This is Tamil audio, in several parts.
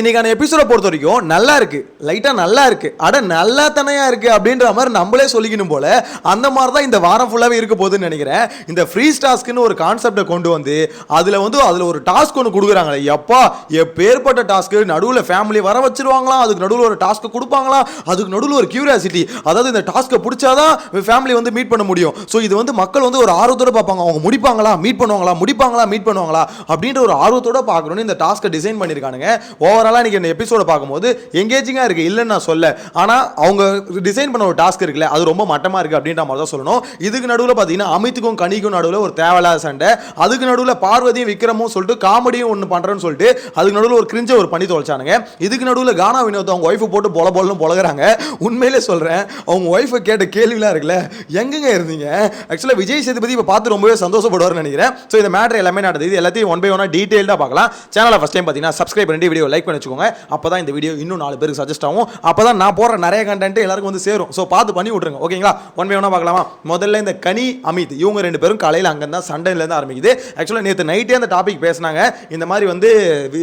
இன்னைக்கான எபிசோட பொறுத்த வரைக்கும் நல்லா இருக்கு. லைட்டா நல்லா இருக்கு. அட நல்லா தனையா இருக்கு அப்படின்ற மாதிரி நம்மளே சொல்லிக்கணும் போல. அந்த மாதிரி தான் இந்த வாரம் ஃபுல்லாவே இருக்க போகுதுன்னு நினைக்கிறேன். இந்த ஃப்ரீ டாஸ்க்குன்னு ஒரு கான்செப்டை கொண்டு வந்து அதுல வந்து அதுல ஒரு டாஸ்க் ஒன்று கொடுக்குறாங்களே. எப்பா எப்பேற்பட்ட டாஸ்க் நடுவில் ஃபேமிலி வர வச்சிருவாங்களாம் அதுக்கு நடுவில் ஒரு டாஸ்க் கொடுப்பாங்களா அதுக்கு நடுவில் ஒரு கியூரியாசிட்டி அதாவது இந்த டாஸ்க்கை பிடிச்சாதான் ஃபேமிலி வந்து மீட் பண்ண முடியும். ஸோ இது வந்து மக்கள் வந்து ஒரு ஆர்வத்தோட பார்ப்பாங்க. அவங்க முடிப்பாங்களா? மீட் பண்ணுவாங்களா? முடிப்பாங்களா? மீட் பண்ணுவாங்களா? அப்படின்ற ஒரு ஆர்வத்தோட பார்க்கணும்னு இந்த டாஸ்க்கை டிசைன் பண்ணியிருக்கானுங்க. ஓவர் ஓவராலாக இன்னைக்கு இந்த எபிசோட பார்க்கும்போது எங்கேஜிங்காக இருக்குது இல்லைன்னு நான் சொல்ல. ஆனால் அவங்க டிசைன் பண்ண ஒரு டாஸ்க் இருக்குல்ல அது ரொம்ப மட்டமாக இருக்குது அப்படின்ற மாதிரி தான் சொல்லணும். இதுக்கு நடுவில் பார்த்தீங்கன்னா அமித்துக்கும் கனிக்கும் நடுவில் ஒரு தேவையில்லாத சண்டை. அதுக்கு நடுவில் பார்வதியும் விக்ரமும் சொல்லிட்டு காமெடியும் ஒன்று பண்ணுறேன்னு சொல்லிட்டு அதுக்கு நடுவில் ஒரு கிரிஞ்ச ஒரு பண்ணி தொலைச்சானுங்க. இதுக்கு நடுவில் கானா வினோத் அவங்க ஒய்ஃபை போட்டு பொல பொலன்னு பொழகிறாங்க உண்மையிலே சொல்கிறேன் அவங்க ஒய்ஃபை கேட்ட கேள்விலாம் இருக்குல்ல எங்கெங்க இருந்தீங்க? ஆக்சுவலாக விஜய் சேதுபதி இப்போ பார்த்து ரொம்பவே சந்தோஷப்படுவார்னு நினைக்கிறேன். ஸோ இந்த மேட்ரு எல்லாமே நடந்தது. இது எல்லாத்தையும் ஒன் பை ஒன்னாக டீட்டெயில்டாக பார்க்கலாம். சேனலை ஃபஸ்ட் டைம் பார்த்தீங்கன்னா சப்ஸ்கிரைப் பண்ணி வீடியோ லைக் பண்ணி வச்சுக்கோங்க. அப்போ தான் இந்த வீடியோ இன்னும் நாலு பேருக்கு சஜஸ்ட் ஆகும். அப்போ தான் நான் போடுற நிறைய கண்டென்ட் எல்லாருக்கும் வந்து சேரும். ஸோ பார்த்து பண்ணி விட்ருங்க ஓகேங்களா ஒன் பை ஒன்னாக பார்க்கலாமா? முதல்ல இந்த கனி அமித் இவங்க ரெண்டு பேரும் காலையில் அங்கே தான் சண்டையிலேருந்து ஆரம்பிக்குது. ஆக்சுவலாக நேற்று நைட்டே அந்த டாபிக் பேசினாங்க. இந்த மாதிரி வந்து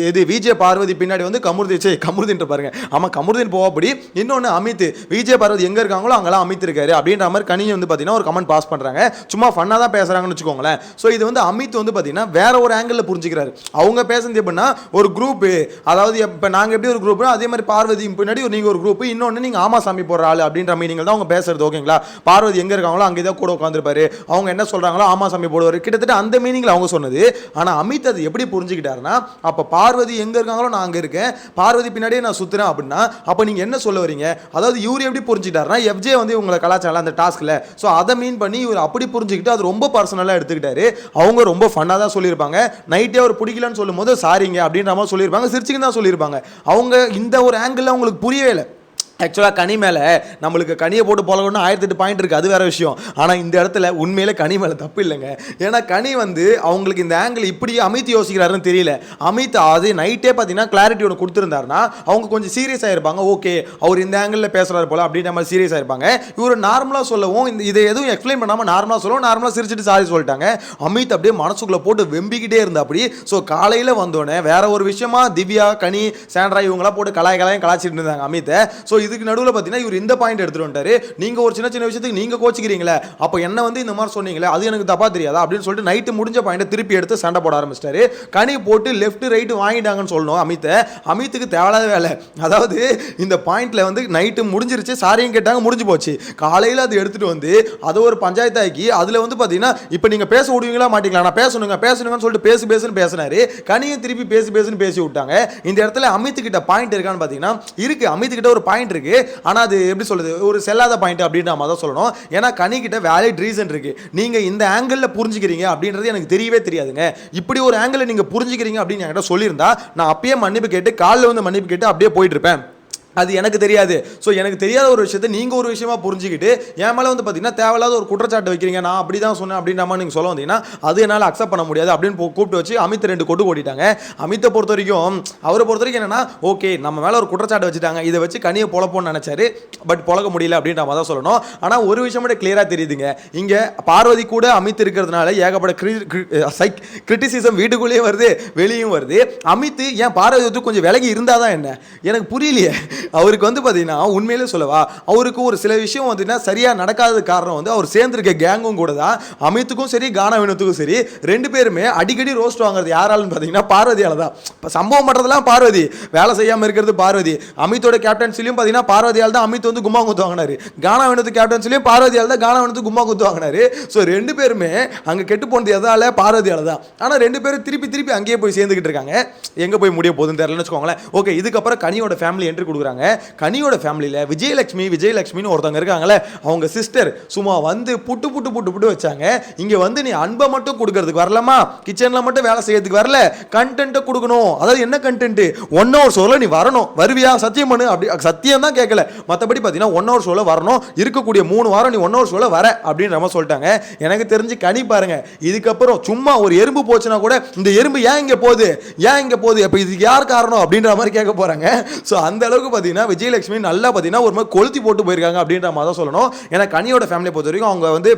இது விஜய பார்வதி பின்னாடி வந்து கமுருதி சே கமுருதின்ட்டு பாருங்க. ஆமாம் கமுருதின் போகப்படி இன்னொன்று அமித் விஜய பார்வதி எங்கே இருக்காங்களோ அங்கெல்லாம் அமித் இருக்காரு. அப்படின்ற மாதிரி கனி வந்து பார்த்தீங்கன்னா ஒரு கமெண்ட் பாஸ் பண்ணுறாங்க சும்மா ஃபன்னாக தான் பேசுகிறாங்கன்னு வச்சுக்கோங்களேன். ஸோ இது வந்து அமித் வந்து பார்த்தீங்கன்னா வேற ஒரு ஆங்கிளில் புரிஞ்சுக்கிறாரு. அவங்க பேசுனது எப்படின்னா ஒரு குரூப்பு அதாவது இப்போ நாங்கள் எப்படி ஒரு குரூப் அதே மாதிரி பார்வதி பின்னாடி ஒரு நீங்கள் ஒரு குரூப் இன்னொன்று நீங்கள் ஆமா சாமி போடுற ஆள் அப்படின்ற மீனிங் தான் அவங்க பேசுறது ஓகேங்களா? பார்வதி எங்கே இருக்காங்களோ அங்கே தான் கூட உட்காந்துருப்பாரு அவங்க என்ன சொல்கிறாங்களோ ஆமா சாமி போடுவார். கிட்டத்தட்ட அந்த மீனிங்கில் அவங்க சொன்னது. ஆனால் அமித் அது எப்படி புரிஞ்சுக்கிட்டாருன்னா அப்போ பார்வதி எங்கே இருக்காங்களோ நான் அங்கே இருக்கேன். பார்வதி பின்னாடியே நான் சுற்றுறேன் அப்படின்னா அப்போ நீங்கள் என்ன சொல்ல வரீங்க? அதாவது இவர் எப்படி புரிஞ்சுக்கிட்டாருன்னா எஃப்ஜே வந்து உங்களை கலாச்சாரம் அந்த டாஸ்கில் ஸோ அதை மீன் பண்ணி இவர் அப்படி புரிஞ்சுக்கிட்டு அது ரொம்ப பர்சனலாக எடுத்துக்கிட்டாரு. அவங்க ரொம்ப ஃபன்னாக தான் சொல்லியிருப்பாங்க. நைட்டே அவர் பிடிக்கலன்னு சொல்லும்போது சாரிங்க அப்படின்ற மாதிரி சொல்லியிருப்பாங்க. சிரிச்சுக்கு தான் சொல்லியிருப்பாங்க. அவங்க இந்த ஒரு ஆங்கிளில் அவங்களுக்கு புரியவே இல்லை. ஆக்சுவலாக கனி மேலே நம்மளுக்கு கனியை போட்டு பழகணும்னு ஆயிரத்தி எட்டு பாயிண்ட் இருக்குது அது வேற விஷயம். ஆனால் இந்த இடத்துல உண்மையிலே கனி மேலே தப்பு இல்லைங்க. ஏன்னா கனி வந்து அவங்களுக்கு இந்த ஆங்கிள் இப்படி அமித் யோசிக்கிறாருன்னு தெரியல. அமித் அது நைட்டே பார்த்தீங்கன்னா கிளாரிட்டி ஒன்று கொடுத்துருந்தாருன்னா அவங்க கொஞ்சம் சீரியஸ் ஆகிருப்பாங்க ஓகே அவர் இந்த ஆங்கிளில் பேசுகிறார் போல அப்படின்ற மாதிரி சீரியஸ் ஆகிருப்பாங்க இவர் நார்மலாக சொல்லவும் இந்த இதை எதுவும் எக்ஸ்பிளைன் பண்ணாமல் நார்மலாக சொல்லவும் நார்மலாக சிரிச்சிட்டு சாரி சொல்லிட்டாங்க. அமித் அப்படியே மனசுக்குள்ளே போட்டு வெம்பிக்கிட்டே இருந்தா அப்படி. ஸோ காலையில் வந்தோடனே வேற ஒரு விஷயமா திவ்யா கனி சாண்ட்ரா இவங்களாம் போட்டு கலாய் கலாயம் கலாச்சிட்டு இருந்தாங்க அமித்தை. ஸோ இது இதுக்கு நடுவில் பார்த்தீங்கன்னா இவர் இந்த பாயிண்ட் எடுத்துகிட்டு வந்துட்டாரு. நீங்கள் ஒரு சின்ன சின்ன விஷயத்துக்கு நீங்கள் கோச்சிக்கிறீங்களே அப்போ என்ன வந்து இந்த மாதிரி சொன்னீங்களே அது எனக்கு தப்பா தெரியாதா அப்படின்னு சொல்லிட்டு நைட்டு முடிஞ்ச பாயிண்ட்டை திருப்பி எடுத்து சண்டை போட ஆரம்பிச்சிட்டாரு. கனி போட்டு லெஃப்ட் ரைட்டு வாங்கிட்டாங்கன்னு சொல்லணும் அமித்தை. அமித்துக்கு தேவையில்லாத வேலை. அதாவது இந்த பாயிண்ட்ல வந்து நைட்டு முடிஞ்சிருச்சு சாரியும் கேட்டாங்க முடிஞ்சு போச்சு. காலையில் அது எடுத்துட்டு வந்து அதை ஒரு பஞ்சாயத்தாக்கி அதில் வந்து பார்த்தீங்கன்னா இப்போ நீங்கள் பேச விடுவீங்களா மாட்டிங்களா? நான் பேசணுங்க பேசணுங்கன்னு சொல்லிட்டு பேசு பேசுன்னு பேசினாரு. கனியும் திருப்பி பேசி பேசுன்னு பேசி விட்டாங்க. இந்த இடத்துல அமித்துக்கிட்ட பாயிண்ட் இருக்கான்னு பார்த்தீங்கன்னா இருக்கு. அமித்துக்கிட்ட ஒரு பாயிண்ட் இருக்கு. ஆனால் அது எப்படி சொல்றது? ஒரு செல்லாத பாயிண்ட் அப்படின்ற மாதிரி தான் சொல்லணும். ஏன்னா கனிக்கிட்ட வேலிட் ரீசன் இருக்கு. நீங்க இந்த ஆங்கிளில் புரிஞ்சுக்கிறீங்க அப்படின்றது எனக்கு தெரியவே தெரியாதுங்க. இப்படி ஒரு ஆங்கிள் நீங்க புரிஞ்சுக்கிறீங்க அப்படின்னு என்கிட்ட சொல்லியிருந்தா நான் அப்பயே மன்னிப்பு கேட்டு காலில் வந்து மன்னிப்பு கேட்டு அப்படியே போயிட்டு இருப்பேன். அது எனக்கு தெரியாது. ஸோ எனக்கு தெரியாத ஒரு விஷயத்தை நீங்கள் ஒரு விஷயமா புரிஞ்சுக்கிட்டு என் மேலே வந்து பார்த்தீங்கன்னா தேவையில்லாத ஒரு குற்றச்சாட்டு வைக்கிறீங்க. நான் அப்படி தான் சொன்னேன் அப்படின்ற மாதிரி நீங்கள் சொல்ல வந்தீங்கன்னா அது என்னால் அக்செப்ட் பண்ண முடியாது அப்படின்னு கூப்பிட்டு வச்சு அமித் ரெண்டு கொட்டு ஓட்டிட்டாங்க அமித்தை பொறுத்த வரைக்கும் அவரை பொறுத்த வரைக்கும் என்னன்னா ஓகே நம்ம மேலே ஒரு குற்றச்சாட்டு வச்சுட்டாங்க. இதை வச்சு கனியை பொழப்போன்னு நினச்சாரு. பட் பொழக்க முடியல அப்படின்ற மாதிரி தான் சொல்லணும். ஆனால் ஒரு விஷயம் மட்டும் கிளியராக தெரியுதுங்க. இங்கே பார்வதி கூட அமித் இருக்கிறதுனால ஏகப்பட்ட சைக் கிரிட்டிசிசம் வீட்டுக்குள்ளேயே வருது வெளியும் வருது. அமித் ஏன் பார்வதி வந்து கொஞ்சம் விலகி இருந்தால் தான் என்ன? எனக்கு புரியலையே. அவருக்கு வந்து பார்த்தீங்கன்னா உண்மையிலே சொல்லவா அவருக்கு ஒரு சில விஷயம் பார்த்தீங்கன்னா சரியாக நடக்காத காரணம் வந்து அவர் சேர்ந்துருக்க கேங்கும் கூட தான் அமித்துக்கும் சரி கானவினத்துக்கும் சரி ரெண்டு பேருமே அடிக்கடி ரோஸ்ட் வாங்குறது யாராலும் பார்த்தீங்கன்னா பார்வதியால் தான். இப்போ சம்பவம் பண்ணுறதுலாம் பார்வதி வேலை செய்யாமல் இருக்கிறது பார்வதி. அமித்தோட கேப்டன்சிலையும் பார்த்தீங்கன்னா பார்வதியால் தான் அமித் வந்து கும்மா குத்து வாங்கினாரு. கானாவினத்து கேப்டன்சிலையும் பார்வதியால் தான் கானாவினத்து கும்மா குத்து வாங்கினாரு. ஸோ ரெண்டு பேருமே அங்கே கெட்டு போனது எதால பார்வதியால் தான். ஆனால் ரெண்டு பேரும் திருப்பி திருப்பி அங்கேயே போய் சேர்ந்துக்கிட்டு இருக்காங்க. எங்கே போய் முடிய போகுதுன்னு தெரியலன்னு வச்சுக்கோங்களேன். ஓகே இதுக்கப்புறம் கனியோட ஃபேமிலி என்ட்ரி கொடுக்குறாங்க. கனியோட ஃபேமிலியில் விஜயலட்சுமி விஜயலட்சுமின்னு ஒருத்தவங்க இருக்காங்களே அவங்க சிஸ்டர் சும்மா வந்து புட்டு புட்டு புட்டு புட்டு வச்சாங்க. இங்கே வந்து நீ அன்பை மட்டும் கொடுக்கறதுக்கு வரலம்மா. கிச்சனில் மட்டும் வேலை செய்யறதுக்கு வரல. கண்டென்ட்டை கொடுக்கணும். அதாவது என்ன கண்டென்ட் ஒன் ஹவர் ஷோவில் நீ வரணும். வருவியா? சத்தியம் பண்ணு. அப்படி சத்தியம் தான் கேட்கல. மற்றபடி பார்த்தீங்கன்னா ஒன் ஹவர் ஷோவில் வரணும். இருக்கக்கூடிய மூணு வாரம் நீ ஒன் ஹவர் ஷோவில் வர அப்படின்ற மாதிரி சொல்லிட்டாங்க. எனக்கு தெரிஞ்சு கனி பாருங்க. இதுக்கப்புறம் சும்மா ஒரு எறும்பு போச்சுன்னா கூட இந்த எறும்பு ஏன் இங்கே போகுது? ஏன் இங்கே போகுது? அப்போ இதுக்கு யார் காரணம்? அப்படின்ற மாதிரி கேட்க போகிறாங்க ஸோ அந்த அளவுக்கு பார்த்தீங்கன்னா விஜயலட்சுமி நல்லா பார்த்தீங்கன்னா ஒரு மாதிரி கொளுத்தி போட்டு போயிருக்காங்க அப்படின்ற மாதிரி தான் சொல்லணும். ஏன்னா கனியோட ஃபேமிலியை பொறுத்த வரைக்கும் அவங்க வந்து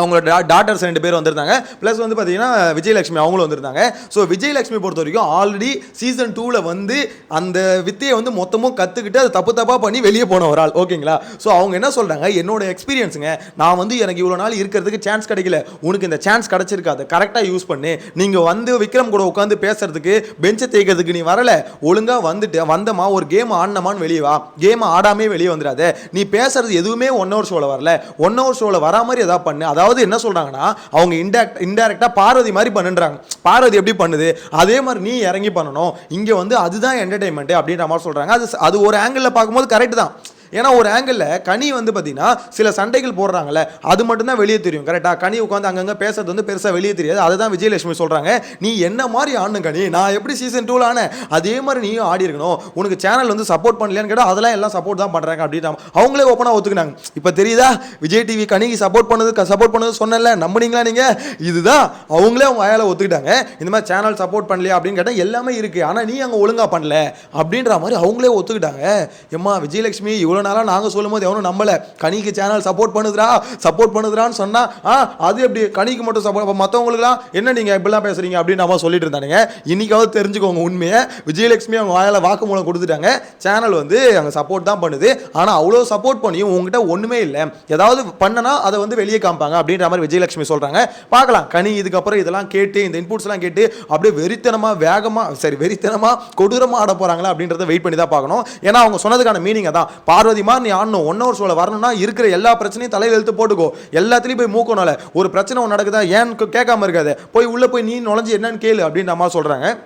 அவங்களோட டாட்டர்ஸ் ரெண்டு பேர் வந்திருந்தாங்க. ப்ளஸ் வந்து பார்த்தீங்கன்னா விஜயலட்சுமி அவங்களும் வந்திருந்தாங்க. ஸோ விஜயலட்சுமி பொறுத்த வரைக்கும் ஆல்ரெடி சீசன் டூவில் வந்து அந்த வித்தையை வந்து மொத்தமும் கற்றுக்கிட்டு அதை தப்பு தப்பாக பண்ணி வெளியே போன ஒரு ஆள். ஓகேங்களா ஸோ அவங்க என்ன சொல்கிறாங்க என்னோட எக்ஸ்பீரியன்ஸுங்க நான் வந்து எனக்கு இவ்வளோ நாள் இருக்கிறதுக்கு சான்ஸ் கிடைக்கல. உனக்கு இந்த சான்ஸ் கிடச்சிருக்கு. அதை கரெக்டாக யூஸ் பண்ணு. நீங்கள் வந்து விக்ரம் கூட உட்காந்து பேசுறதுக்கு பெஞ்சை தேய்க்கிறதுக்கு நீ வரல. ஒழுங்காக வந்துட்டு வந்தமா ஒரு கேம் ஆடினமான்னு வெளியே வா. கேம் ஆடாமே வெளியே வந்துடாத. நீ பேசுறது எதுவுமே ஒன் ஹவர் ஷோவில் வரல. ஒன் ஹவர் ஷோவில் வரா மாதிரி எதாவது பண்ணு. அதாவது அதாவது என்ன சொல்கிறாங்கன்னா அவங்க இன்டேக்ட் இன்டேரக்டாக பார்வதி மாதிரி பண்ணுன்றாங்க. பார்வதி எப்படி பண்ணுது? அதே மாதிரி நீ இறங்கி பண்ணணும். இங்கே வந்து அதுதான் என்டர்டைன்மெண்ட்டு அப்படின்ற மாதிரி சொல்கிறாங்க அது அது ஒரு ஆங்கிளில் பார்க்கும்போது கரெக்ட் தான். ஏன்னா ஒரு ஆங்கிளில் கனி வந்து பார்த்தீங்கன்னா சில சண்டைகள் போடுறாங்கல்ல அது மட்டும்தான் வெளியே தெரியும். கரெக்டாக கனி உட்காந்து அங்கங்கே பேசுறது வந்து பெருசாக வெளியே தெரியாது. அதுதான் விஜயலட்சுமி சொல்கிறாங்க நீ என்ன மாதிரி ஆடணும் கனி? நான் எப்படி சீசன் டூவில் ஆனேன்? அதே மாதிரி நீயும் ஆடி இருக்கணும். உனக்கு சேனல் வந்து சப்போர்ட் பண்ணலையான்னு கேட்டால் அதெல்லாம் எல்லாம் சப்போர்ட் தான் பண்ணுறாங்க அப்படின்னு அவங்களே ஓப்பனாக ஒத்துக்கினாங்க. இப்போ தெரியுதா? விஜய் டிவி கனிக்கு சப்போர்ட் பண்ணது சப்போர்ட் பண்ணது சொன்னல நம்புனீங்களா நீங்கள் இதுதான். அவங்களே அவங்க வாயால் ஒத்துக்கிட்டாங்க. இந்த மாதிரி சேனல் சப்போர்ட் பண்ணலையா அப்படின்னு கேட்டால் எல்லாமே இருக்குது ஆனால் நீ அங்கே ஒழுங்காக பண்ணல அப்படின்ற மாதிரி அவங்களே ஒத்துக்கிட்டாங்க. எம்மா விஜயலட்சுமி இவ்வளோ நாளாக நாங்கள் சொல்லும்போது எவனும் நம்மளை கனிக்கு சேனல் சப்போர்ட் பண்ணுதுரா சப்போர்ட் பண்ணுதுரான்னு சொன்னால் ஆ அது எப்படி? கனிக்கு மட்டும் சப்போர்ட் மற்றவங்களுக்குலாம் என்ன நீங்கள் இப்படிலாம் பேசுறீங்க? அப்படின்னு நம்ம சொல்லிட்டு இருந்தானுங்க. இன்னைக்காவது தெரிஞ்சுக்கோங்க உண்மையை. விஜயலட்சுமி அவங்க வாயால் வாக்குமூலம் கொடுத்துட்டாங்க. சேனல் வந்து அங்கே சப்போர்ட் தான் பண்ணுது. ஆனால் அவ்வளோ சப்போர்ட் பண்ணியும் உங்ககிட்ட ஒன்றுமே இல்லை. ஏதாவது பண்ணனா அதை வந்து வெளியே காமிப்பாங்க அப்படின்ற மாதிரி விஜயலட்சுமி சொல்கிறாங்க பார்க்கலாம். கனி இதுக்கப்புறம் இதெல்லாம் கேட்டு இந்த இன்புட்ஸ்லாம் கேட்டு அப்படியே வெறித்தனமாக வேகமாக சரி வெறித்தனமாக கொடூரமாக ஆட போகிறாங்களா அப்படின்றத வெயிட் பண்ணி தான் பார்க்கணும். ஏன்னா அவங்க சொன்னதுக்கான மீனிங் தான் பார்வதி மாதிரி நீ ஆடணும். ஒன் ஹவர் ஷோவில் வரணும்னா இருக்கிற எல்லா பிரச்சனையும் தலையில் எழுத்து போட்டுக்கோ. எல்லாத்துலேயும் போய் மூக்கணும்ல ஒரு பிரச்சனை ஒன்று நடக்குதா? ஏன்னு கேட்காம இருக்காது. போய் உள்ளே போய் நீ நுழைஞ்சு என்னன்னு கேளு அப்படின்ற மாதிரி சொல்கிறாங்க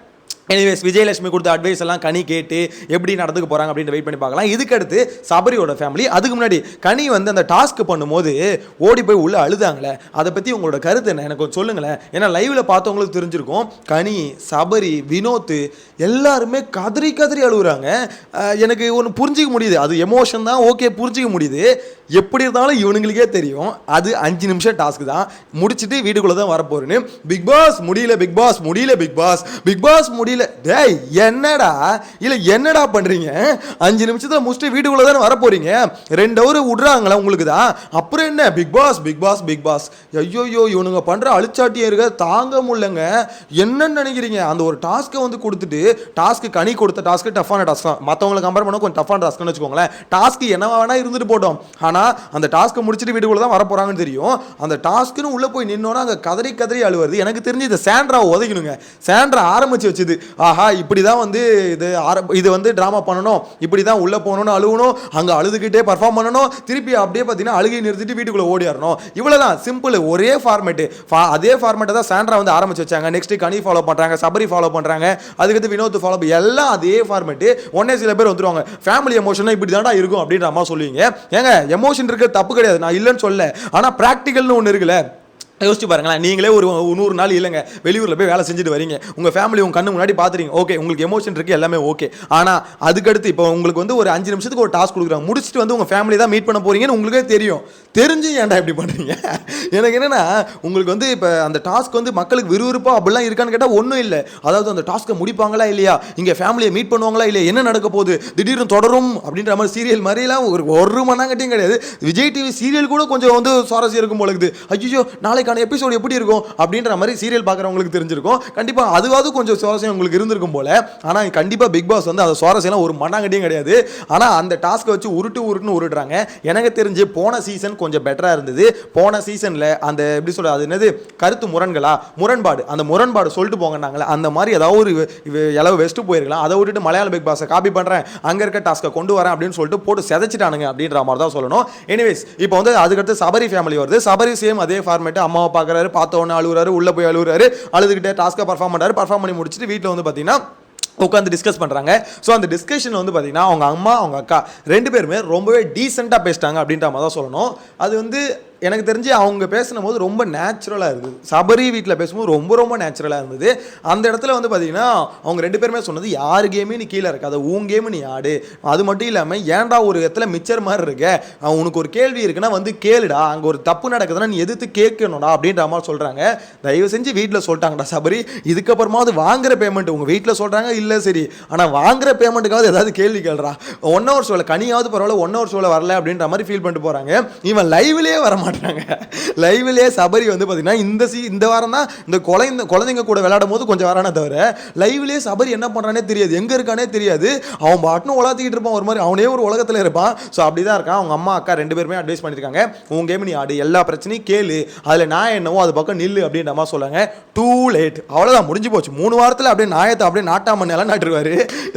எனிவேஸ் விஜயலட்சுமி கொடுத்த அட்வைஸ் எல்லாம் கனி கேட்டு எப்படி நடந்துக்க போகிறாங்க அப்படின்னு வெயிட் பண்ணி பார்க்கலாம். இதுக்கடுத்து சபரியோட ஃபேமிலி அதுக்கு முன்னாடி கனி வந்து அந்த டாஸ்க் பண்ணும்போது ஓடி போய் உள்ளே அழுதாங்களே. அதை பற்றி உங்களோட கருத்து என்ன? எனக்கு கொஞ்சம் சொல்லுங்களேன். ஏன்னா லைவில் பார்த்தவங்களுக்கு தெரிஞ்சிருக்கும் கனி சபரி வினோத் எல்லாருமே கதறி கதறி அழுகுறாங்க. எனக்கு ஒன்று புரிஞ்சிக்க முடியுது. அது எமோஷன் தான் ஓகே புரிஞ்சிக்க முடியுது. எப்படி இருந்தாலும் இவனுங்களுக்கே தெரியும். அது அஞ்சு நிமிஷம் டாஸ்க் தான். முடிச்சுட்டு வீட்டுக்குள்ளே தான் வரப்போறேன்னு. பிக் பாஸ் முடியல பிக் பாஸ் முடியல பிக் பாஸ் பிக் பாஸ் முடியல டேய் என்னடா? இல்லை என்னடா பண்ணுறீங்க அஞ்சு நிமிஷத்தில் முடிச்சுட்டு வீட்டுக்குள்ளே தானே வரப்போறீங்க? ரெண்டு ஹவர் விட்றாங்களா உங்களுக்கு தான் அப்புறம் என்ன? Bigg Boss Bigg Boss Bigg Boss ஐயோயோ இவனுங்க பண்ணுற அழிச்சாட்டியம் இருக்க தாங்க முடியலங்க. என்னன்னு நினைக்கிறீங்க? அந்த ஒரு டாஸ்க்கை வந்து கொடுத்துட்டு டாஸ்க்கு கனி கொடுத்த டாஸ்க்கு டஃப்பான டாஸ்க் தான். மற்றவங்களை கம்பேர் பண்ண கொஞ்சம் டஃப்பான டாஸ்க்னு வச்சுக்கோங்களேன். டாஸ்க்கு என்ன வேணால் இருந்துட்டு போட்டோம். ஆனால் அந்த டாஸ்க்கை முடிச்சுட்டு வீட்டுக்குள்ளே தான் வரப்போகிறாங்கன்னு தெரியும். அந்த டாஸ்க்குன்னு உள்ளே போய் நின்னோன்னா அங்கே கதறி கதறி அழுவது எனக்கு தெரிஞ்சு இந்த சாண்ட்ராவை உதைக்கணுங்க. சாண்ட்ரா ஆரம்பிச்சு வச்சுது. ஆஹா இப்படி தான் வந்து இது இது வந்து ட்ராமா பண்ணணும். இப்படி தான் உள்ளே போகணும்னு அழுகணும். அங்கே அழுதுகிட்டே பர்ஃபார்ம் பண்ணணும். திருப்பி அப்படியே பார்த்தீங்கன்னா அழுகை நிறுத்திட்டு வீட்டுக்குள்ளே ஓடிடணும் இவ்வளோதான் சிம்பிள் ஒரே ஃபார்மேட்டு அதே ஃபார்மேட்டை தான் சாண்ட்ரா வந்து ஆரம்பிச்சு வச்சாங்க. நெக்ஸ்ட் கனி ஃபாலோ பண்ணுறாங்க சபரி ஃபாலோ பண்ணுறாங்க அதுக்கடுத்து வினோத் ஃபாலோ எல்லாம் அதே ஃபார்மேட்டு ஒன்னே சில பேர் வந்துருவாங்க. ஃபேமிலி எமோஷனாக இப்படி தான்டா இருக்கும் அப்படின்ற அம்மா சொல்லுவீங்க. ஏங்க எமோஷன் இருக்க தப்பு கிடையாது. நான் இல்லைன்னு சொல்ல ஆனால் ப்ராக்டிக்கல்னு ஒன்று இருக்குல்ல. யோசிச்சு பாருங்களேன் நீங்களே ஒரு நூறு நாள் இல்லைங்க. வெளியூரில் போய் வேலை செஞ்சுட்டு வரீங்க. உங்கள் ஃபேமிலி உங்கள் கண்ணு முன்னாடி பார்த்துறீங்க ஓகே உங்களுக்கு எமோஷன் இருக்குது எல்லாமே ஓகே ஆனால் அதுக்கடுத்து இப்போ உங்களுக்கு வந்து ஒரு அஞ்சு நிமிஷத்துக்கு ஒரு டாஸ்க் கொடுக்குறாங்க. முடிச்சுட்டு வந்து உங்கள் ஃபேமிலி தான் மீட் பண்ண போகிறீங்கன்னு உங்களுக்கே தெரியும். தெரிஞ்சு ஏன்டா இப்படி பண்ணுறீங்க எனக்கு என்னென்னா உங்களுக்கு வந்து இப்போ அந்த டாஸ்க் வந்து மக்களுக்கு விறுவிறுப்பாக அப்படிலாம் இருக்கான்னு கேட்டால் ஒன்றும் இல்லை. அதாவது அந்த டாஸ்க்கை முடிப்பாங்களா இல்லையா? இங்கே ஃபேமிலியை மீட் பண்ணுவாங்களா இல்லையா? என்ன நடக்க போகுது? திடீர்னு தொடரும் அப்படின்ற மாதிரி சீரியல் மாதிரிலாம் ஒரு ஒரு மண்ணாங்கட்டியும் கிடையாது. விஜய் டிவி சீரியல் கூட கொஞ்சம் வந்து சுவாரஸ்யம் இருக்கும் போல இருக்குது. ஐயோ நாளைக்கான எபிசோடு எப்படி இருக்கும் அப்படின்ற மாதிரி சீரியல் பார்க்குறவங்களுக்கு தெரிஞ்சிருக்கும். கண்டிப்பாக அதுவாவது கொஞ்சம் சுவாரஸ்யம் உங்களுக்கு இருந்திருக்கும் போல. ஆனால் கண்டிப்பாக பிக் பாஸ் வந்து அந்த சுவாரஸ்யம்லாம் ஒரு மண்ணாங்கட்டியும் கிடையாது. ஆனால் அந்த டாஸ்க்கை வச்சு உருட்டு உருட்டுன்னு உருட்டுறாங்க. எனக்கு தெரிஞ்சு போன சீசன் கொஞ்சம் பெட்டராக இருந்தது. போன சீசனில் அந்த எப்படி சொல்கிறது அது என்னது? கருத்து முரண்களா? முரண்பாடு. அந்த முரண்பாடு சொல்லிட்டு போங்கன்னாங்களே அந்த மாதிரி ஏதாவது ஒரு இளவு வெஸ்ட்டு போயிருக்கலாம். அதை விட்டுட்டு மலையாள பிக் பாஸை காப்பி பண்ணுறேன் அங்கே இருக்க டாஸ்க்கை கொண்டு வரேன் அப்படின்னு சொல்லிட்டு போட்டு செதைச்சிட்டானுங்க அப்படின்ற மாதிரி தான் சொல்லணும். எனிவேஸ் இப்போ வந்து அதுக்கடுத்து சபரி ஃபேமிலி வருது. சபரி சேம் அதே ஃபார்மேட்டு அம்மாவை பார்க்குறாரு பார்த்த உடனே அழுகுறாரு உள்ளே போய் அழுகுறாரு அழுதுகிட்டே டாஸ்க்கை பர்ஃபார்ம் பண்ணுறாரு பர்ஃபார்ம் பண்ணி முடிச்சுட்டு வீட்டில் வந்து பார்த்தீங்கன்னா உட்காந்து டிஸ்கஸ் பண்ணுறாங்க ஸோ அந்த டிஸ்கஷன் வந்து பார்த்தீங்கன்னா அவங்க அம்மா அவங்க அக்கா ரெண்டு பேருமே ரொம்பவே டீசெண்டாக பேசிட்டாங்க அப்படின்ற மாதிரி தான் சொல்லணும். அது வந்து எனக்கு தெரிஞ்சு அவங்க பேசின போது ரொம்ப நேச்சுரலாக இருக்குது சபரி வீட்டில் பேசும்போது ரொம்ப ரொம்ப நேச்சுரலாக இருந்தது. அந்த இடத்துல வந்து பார்த்தீங்கன்னா அவங்க ரெண்டு பேருமே சொன்னது யார் கேமே நீ கீழே இருக்காது உன் கேமு நீ ஆடு. அது மட்டும் இல்லாமல் ஏன்டா ஒரு இடத்துல மிச்சர் மாதிரி இருக்க? அவன் உனக்கு ஒரு கேள்வி இருக்குன்னா வந்து கேளுடா. அங்கே ஒரு தப்பு நடக்குதுன்னா நீ எதிர்த்து கேட்கணும்டா அப்படின்ற மாதிரி சொல்கிறாங்க தயவு செஞ்சு வீட்டில் சொல்லிட்டாங்கடா சபரி. இதுக்கப்புறமாவது வாங்குற பேமெண்ட் உங்கள் வீட்டில் சொல்கிறாங்க இல்லை சரி. ஆனால் வாங்குற பேமெண்ட்டுக்காவது ஏதாவது கேள்வி கேள்றா ஒன் ஹவர் ஷோவில் கனியாவது பரவாயில்ல ஒன் ஹவர் ஷோவில் வரல அப்படின்ற மாதிரி ஃபீல் பண்ணிட்டு போகிறாங்க இவன் லைவ்லேயே வர மாட்டாங்க லைவ்லேயே சபரி வந்து பார்த்தீங்கன்னா இந்த சி இந்த வாரம் தான் இந்த குழந்தை குழந்தைங்க கூட விளையாடும் போது கொஞ்சம் வரானே தவிர லைவ்லேயே சபரி என்ன பண்ணுறானே தெரியாது. எங்கே இருக்கானே தெரியாது. அவன் பாட்டுன்னு உலகத்திக்கிட்டு இருப்பான். ஒரு மாதிரி அவனே ஒரு உலகத்தில் இருப்பான். ஸோ அப்படி தான் இருக்கான். அவங்க அம்மா அக்கா ரெண்டு பேருமே அட்வைஸ் பண்ணியிருக்காங்க. உன் கேம் நீ ஆடு. எல்லா பிரச்சனையும் கேளு. அதில் நான் என்னவோ அது பக்கம் நில்லு அப்படின்ற மாதிரி சொல்லுவாங்க டூ லேட் அவ்வளோதான் முடிஞ்சு போச்சு. மூணு வாரத்தில் அப்படியே நாயத்தை அப்படியே நாட்டாம நிலம் நாட்டுருவாரு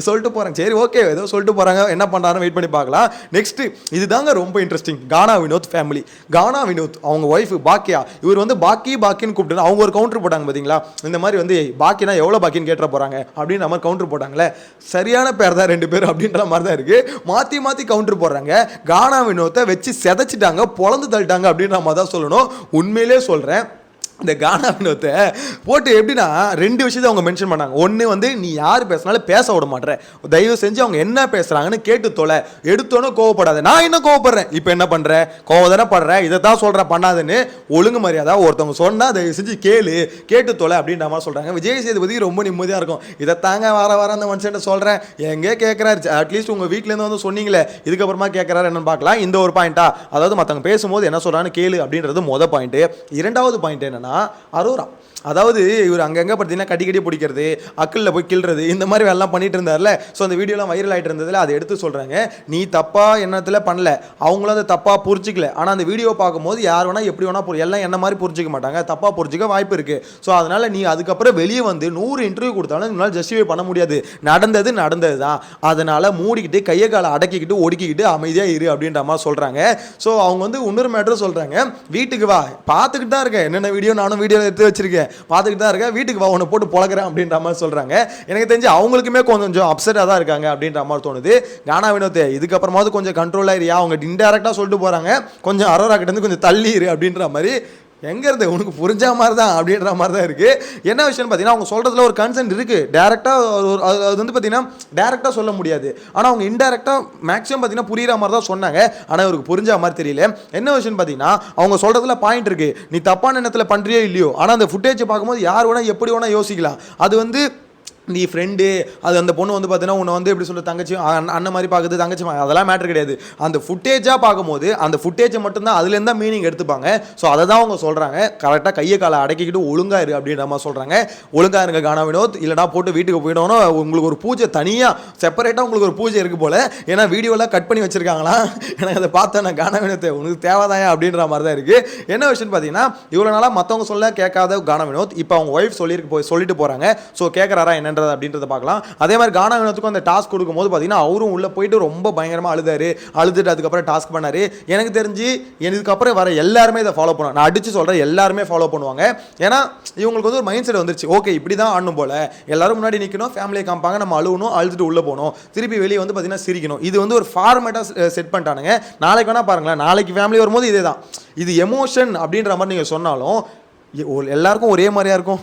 சொல்லிட்டு போகிறாங்க சரி ஓகே ஏதோ சொல்லிட்டு போகிறாங்க என்ன பண்ணுறாருன்னு வெயிட் பண்ணி பார்க்கலாம். நெக்ஸ்ட் இதுதாங்க ரொம்ப இன்ட்ரெஸ்டிங் கானா வினோத் ஃபேமிலி கானா வினோத். அவங்க ஒய்ஃப் பாக்கியா. இவர் வந்து பாக்கி பாக்கின்னு கூப்பிட்டு அவங்க ஒரு கவுண்டர் போட்டாங்க பார்த்தீங்களா இந்த மாதிரி வந்து பாக்கினா எவ்வளோ பாக்கின்னு கேட்டுற போகிறாங்க அப்படின்னு நம்ம கவுண்டர் போட்டாங்களே சரியான பேர் தான் ரெண்டு பேர் அப்படின்ற மாதிரி தான் இருக்குது மாற்றி மாற்றி கவுண்டர் போடுறாங்க. கானா வினோத்தை வச்சு செதைச்சிட்டாங்க பொழந்து தள்ளிட்டாங்க அப்படின்ற மாதிரி தான் சொல்லணும். உண்மையிலே சொல்கிறேன் இந்த கானா வினோத்தை போட்டு எப்படின்னா ரெண்டு விஷயத்தை அவங்க மென்ஷன் பண்ணாங்க. ஒன்று வந்து நீ யார் பேசினாலும் பேச விட மாட்டேற. தயவு செஞ்சு அவங்க என்ன பேசுகிறாங்கன்னு கேட்டு தொலை. எடுத்தோன்னே கோவப்படாத. நான் என்ன கோவப்படுறேன்? இப்போ என்ன பண்ணுற கோவம் தானே படுறேன் இதை தான் சொல்கிறேன் பண்ணாதுன்னு ஒழுங்கு மரியாதை ஒருத்தவங்க சொன்னால் தயவு செஞ்சு கேளு. கேட்டு தொலை அப்படின்ற மாதிரி சொல்கிறாங்க விஜய் சேதுபதி ரொம்ப நிம்மதியாக இருக்கும். இதை தாங்க வர வர அந்த மனுஷன் சொல்கிறேன் எங்கே கேட்குறாரு அட்லீஸ்ட் உங்கள் வீட்டிலேருந்து வந்து சொன்னீங்களே. இதுக்கப்புறமா கேட்குறாரு என்னன்னு பார்க்கலாம். இந்த ஒரு பாயிண்ட்டா அதாவது மற்றவங்க பேசும்போது என்ன சொல்கிறான்னு கேளு அப்படின்றது மொதல் பாயிண்ட்டு இரண்டாவது பாயிண்ட் என்னன்னா அரோரா. அதாவது இவர் அங்கங்கே பார்த்தீங்கன்னா கடி பிடிக்கிறது அக்கல்ல போய் கிள்றது இந்த மாதிரி வேலைலாம் பண்ணிட்டு இருந்தார்ல. ஸோ அந்த வீடியோலாம் வைரல் ஆகிட்டு இருந்ததில் அதை எடுத்து சொல்கிறாங்க நீ தப்பாக எண்ணத்தில் பண்ணல. அவங்களும் அதை தப்பாக புரிச்சிக்கல ஆனால் அந்த வீடியோ பார்க்கும்போது யார் வேணால் எப்படி வேணால் எல்லாம் என்ன மாதிரி புரிஞ்சிக்க மாட்டாங்க. தப்பாக புரிஞ்சிக்க வாய்ப்பு இருக்குது ஸோ அதனால் நீ அதுக்கப்புறம் வெளியே வந்து நூறு இன்டர்வியூ கொடுத்தாலும் உங்களால் ஜஸ்டிஃபை பண்ண முடியாது. நடந்தது நடந்தது தான் அதனால் மூடிக்கிட்டு கையை காலை அடக்கிக்கிட்டு ஒடுக்கிக்கிட்டு அமைதியாக இரு அப்படின்ற மாதிரி சொல்கிறாங்க ஸோ அவங்க வந்து இன்னொரு மேட்ரு சொல்கிறாங்க வீட்டுக்கு வா. பார்த்துக்கிட்டு தான் இருக்கேன். என்னென்ன வீடியோ நானும் வீடியோ எடுத்து வச்சிருக்கேன். பார்த்துக்கிட்டு தான் இருக்கேன். வீட்டுக்கு வா உன்னை போட்டு பழகிறேன் அப்படின்ற மாதிரி சொல்கிறாங்க எனக்கு தெரிஞ்சு அவங்களுக்குமே கொஞ்சம் அப்செட்டாக தான் இருக்காங்க அப்படின்ற மாதிரி தோணுது. கானா வினோத் இதுக்கப்புறமாவது கொஞ்சம் கண்ட்ரோல் ஆயிரியா? அவங்க இன்டெரக்டாக சொல்லிட்டு போகிறாங்க கொஞ்சம் அரோரா கிட்ட இருந்து கொஞ்சம் தள்ளி இரு அப்படின்ற மாதிரி எங்கேருந்து உனக்கு புரிஞ்ச மாதிரி தான் அப்படின்ற மாதிரி தான் இருக்குது என்ன விஷயம்னு பார்த்தீங்கன்னா அவங்க சொல்கிறதுல ஒரு கன்சென்ட் இருக்குது டேரெக்டாக ஒரு அது வந்து பார்த்தீங்கன்னா டேரெக்டாக சொல்ல முடியாது. ஆனால் அவங்க இன்டெரக்டாக மேக்ஸிமம் பார்த்தீங்கன்னா புரிகிற மாதிரி தான் சொன்னாங்க. ஆனால் அவருக்கு புரிஞ்ச மாதிரி தெரியல. என்ன விஷயம்னு பார்த்தீங்கன்னா அவங்க சொல்கிறதுல பாயிண்ட் இருக்குது நீ தப்பான எண்ணத்தில் பண்ணுறியோ இல்லையோ ஆனால் அந்த ஃபுட்டேஜை பார்க்கும்போது யார் வேணால் எப்படி வேணால் யோசிக்கலாம். அது வந்து நீ ஃப்ரெண்டு அது அந்த பொண்ணு வந்து பார்த்தீங்கன்னா உன்னை வந்து எப்படி சொல்ல தங்கச்சி அண்ணன் அண்ணன் மாதிரி பார்க்குது தங்கச்சி அதெல்லாம் மேட்ரு கிடையாது. அந்த ஃபுட்டேஜாக பார்க்கும்போது அந்த ஃபுட்டேஜை மட்டும்தான் அதுலேருந்து தான் மீனிங் எடுத்துப்பாங்க. ஸோ அதை தான் அவங்க சொல்கிறாங்க கரெக்டாக கையை காலை அடக்கிக்கிட்டு ஒழுங்காக இரு அப்படின்ற மாதிரி சொல்கிறாங்க ஒழுங்காக இருங்க கானா வினோத். இல்லைனா போட்டு வீட்டுக்கு போயிடணும். உங்களுக்கு ஒரு பூஜை தனியாக செப்பரேட்டாக உங்களுக்கு ஒரு பூஜை இருக்குது போல். ஏன்னா வீடியோலாம் கட் பண்ணி வச்சுருக்காங்களா? எனக்கு அதை பார்த்தேன் நான் கானா வினோத்தை உனக்கு தேவைதாயா அப்படின்ற மாதிரி தான் இருக்குது என்ன விஷயம்னு பார்த்தீங்கன்னா இவ்வளோ நாளாக மற்றவங்க சொல்ல கேட்காத கானா வினோத். இப்போ அவங்க ஒய்ஃப் சொல்லியிருக்கு போய் சொல்லிட்டு போகிறாங்க ஸோ கேட்குறாரா என்ன என்னன்றது அப்படின்றத பார்க்கலாம். அதே மாதிரி கானா அந்த டாஸ்க் கொடுக்கும்போது பார்த்தீங்கன்னா அவரும் உள்ளே போயிட்டு ரொம்ப பயங்கரமாக அழுதாரு. அழுதுட்டு அதுக்கப்புறம் டாஸ்க் பண்ணார். எனக்கு தெரிஞ்சு இதுக்கப்புறம் வர எல்லாருமே இதை ஃபாலோ பண்ணுவாங்க. நான் அடித்து சொல்கிறேன் எல்லாருமே ஃபாலோ பண்ணுவாங்க. ஏன்னா இவங்களுக்கு வந்து ஒரு மைண்ட் செட் வந்துருச்சு. ஓகே இப்படி தான் ஆடணும் போல. எல்லாரும் முன்னாடி நிற்கணும் ஃபேமிலியை காமிப்பாங்க நம்ம அழுவணும் அழுதுட்டு உள்ளே போகணும். திருப்பி வெளியே வந்து பார்த்தீங்கன்னா சிரிக்கணும். இது வந்து ஒரு ஃபார்மேட்டாக செட் பண்ணிட்டானுங்க. நாளைக்கு வேணால் பாருங்களேன். நாளைக்கு ஃபேமிலி வரும்போது இதே தான் இது எமோஷன் அப்படின்ற மாதிரி நீங்கள் சொன்னாலும் எல்லாருக்கும் ஒரே மாதிரியா இருக்கும்.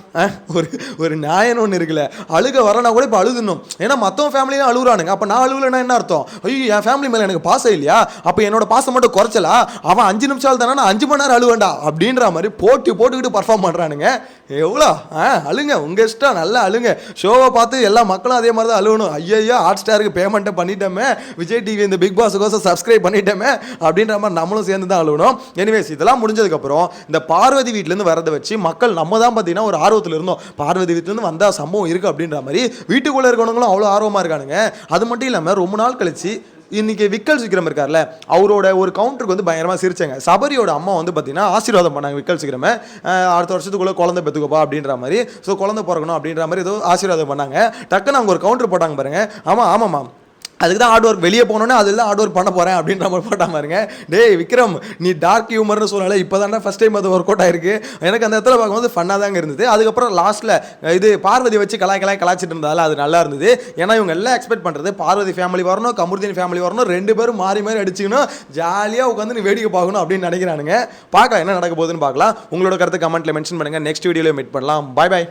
ஒரு ஒரு நியாயம் ஒன்று இருக்குல்ல. அழுக வரனா கூட இப்போ அழுதுணும் ஏன்னா மற்றவங்க ஃபேமிலியும் அழுகுறானுங்க. அப்போ நான் அழுகலைன்னா என்ன அர்த்தம்? ஐயோ என் ஃபேமிலி மேலே எனக்கு பாசம் இல்லையா? அப்போ என்னோட பாசம் மட்டும் குறைச்சலா? அவன் அஞ்சு நிமிஷம் தானே நான் அஞ்சு மணி நேரம் அழுவேண்டா? அப்படின்ற மாதிரி போட்டி போட்டுக்கிட்டு பர்ஃபார்ம் பண்ணுறானுங்க எவ்வளோ? ஆ அழுங்க. உங்கள் இஷ்டம். நல்லா அழுங்க. ஷோவை பார்த்து எல்லா மக்களும் அதே மாதிரி தான் அழுகணும் ஐயோ ஹாட் ஸ்டாருக்கு பேமெண்ட்டை பண்ணிட்டோமே. விஜய் டிவி இந்த பிக் பாஸுக்கோசம் சப்ஸ்கிரைப் பண்ணிட்டோமே. அப்படின்ற மாதிரி நம்மளும் சேர்ந்து தான் அழுகணும் எனிவேஸ் இதெல்லாம் முடிஞ்சதுக்கப்புறம் இந்த பார்வதி வீட்டிலேருந்து வரதை வச்சு மக்கள் நம்ம தான் பார்த்தீங்கன்னா ஒரு ஆர்வத்தில் இருந்தோம். பார்வதி வீட்டிலேருந்து வந்தால் சம்பவம் இருக்குது அப்படின்ற மாதிரி வீட்டுக்குள்ளே இருக்கிறவங்களும் அவ்வளோ ஆர்வமாக இருக்கானுங்க. அது மட்டும் இல்லாமல் ரொம்ப நாள் கழிச்சு இன்றைக்கி விக்கல் சிக்கிரம் இருக்கார்ல அவரோட ஒரு கவுண்டருக்கு வந்து பயங்கரமாக சிரிச்சாங்க. சபரியோட அம்மா வந்து பார்த்தீங்கன்னா ஆசீர்வாதம் பண்ணாங்க விக்கல் விக்ரம அடுத்த வருஷத்துக்குள்ளே குழந்தை பெற்றுக்கப்பா அப்படின்ற மாதிரி. ஸோ குழந்தை பிறக்கணும் அப்படின்ற மாதிரி ஏதோ ஆசீர்வாதம் பண்ணாங்க. டக்குன்னு அவங்க ஒரு கவுண்டர் போட்டாங்க பாருங்கள் ஆமாம் ஆமாம்மா. அதுக்கு தான் ஹார்ட் ஒர்க் வெளியே போனோன்னே அதில் ஹார்ட் ஒர்க் பண்ண போகிறேன் அப்படின்ற மாதிரி போட்டா பாருங்க. டேய் விக்ரம் நீ டார்க் ஹியூமர்னு சொன்னால இப்போ தானே ஃபஸ்ட் டைம் அது ஒர்க் அவுட் ஆயிருக்கு. எனக்கு அந்த இடத்துல பார்க்கும்போது ஃபன்னாக தாங்க இருந்தது. அதுக்கப்புறம் லாஸ்ட்டில் இது பார்வதி வச்சு கலாய் கலாய் கலாச்சிட்டு இருந்தாலும் அது நல்லா இருந்தது. ஏன்னா இவங்க எல்லாம் எக்ஸ்பெக்ட் பண்ணுறது பார்வதி ஃபேமிலி வரணும் கமுருதீன் ஃபேமிலி வரணும் ரெண்டு பேரும் மாறி மாறி அடிச்சுக்கணும். ஜாலியாக உட்காந்து நீ வேடிக்கை பார்க்கணும் அப்படின்னு நினைக்கிறானுங்க. பார்க்கலாம் என்ன நடக்க போகுதுன்னு பார்க்கலாம். உங்களோட கருத்து கமெண்ட்டில் மென்ஷன் பண்ணுங்கள் நெக்ஸ்ட் வீடியோவில் மீட் பண்ணலாம். பாய் பாய்